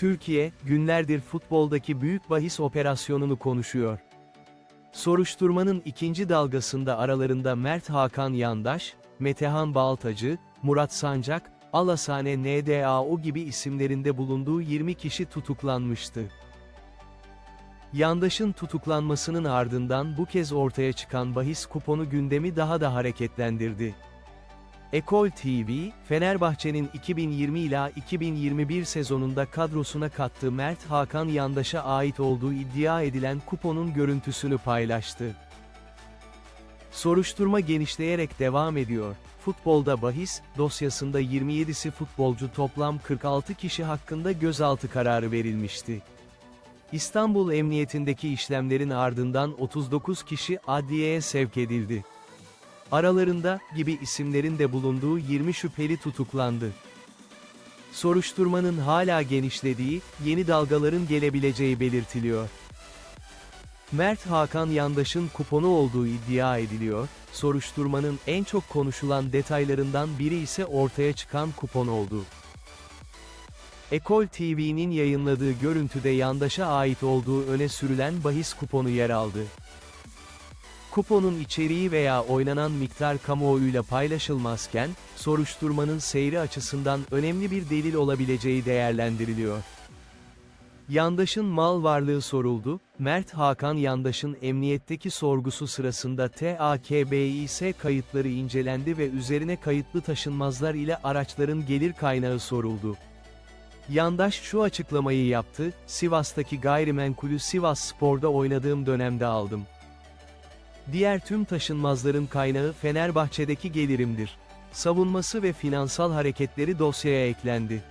Türkiye, günlerdir futboldaki büyük bahis operasyonunu konuşuyor. Soruşturmanın ikinci dalgasında aralarında Mert Hakan Yandaş, Metehan Baltacı, Murat Sancak, Alasane NDAO gibi isimlerinde bulunduğu 20 kişi tutuklanmıştı. Yandaş'ın tutuklanmasının ardından bu kez ortaya çıkan bahis kuponu gündemi daha da hareketlendirdi. Ekol TV, Fenerbahçe'nin 2020 ila 2021 sezonunda kadrosuna kattığı Mert Hakan Yandaş'a ait olduğu iddia edilen kuponun görüntüsünü paylaştı. Soruşturma genişleyerek devam ediyor. Futbolda bahis, dosyasında 27'si futbolcu toplam 46 kişi hakkında gözaltı kararı verilmişti. İstanbul Emniyetindeki işlemlerin ardından 39 kişi adliyeye sevk edildi. Aralarında, gibi isimlerin de bulunduğu 20 şüpheli tutuklandı. Soruşturmanın hala genişlediği, yeni dalgaların gelebileceği belirtiliyor. Mert Hakan Yandaş'ın kuponu olduğu iddia ediliyor, soruşturmanın en çok konuşulan detaylarından biri ise ortaya çıkan kupon oldu. Ekol TV'nin yayınladığı görüntüde Yandaş'a ait olduğu öne sürülen bahis kuponu yer aldı. Kuponun içeriği veya oynanan miktar kamuoyuyla paylaşılmazken, soruşturmanın seyri açısından önemli bir delil olabileceği değerlendiriliyor. Yandaş'ın mal varlığı soruldu, Mert Hakan Yandaş'ın emniyetteki sorgusu sırasında TAKBİS kayıtları incelendi ve üzerine kayıtlı taşınmazlar ile araçların gelir kaynağı soruldu. Yandaş şu açıklamayı yaptı, Sivas'taki gayrimenkulü Sivas Spor'da oynadığım dönemde aldım. Diğer tüm taşınmazların kaynağı Fenerbahçe'deki gelirimdir. Savunması ve finansal hareketleri dosyaya eklendi.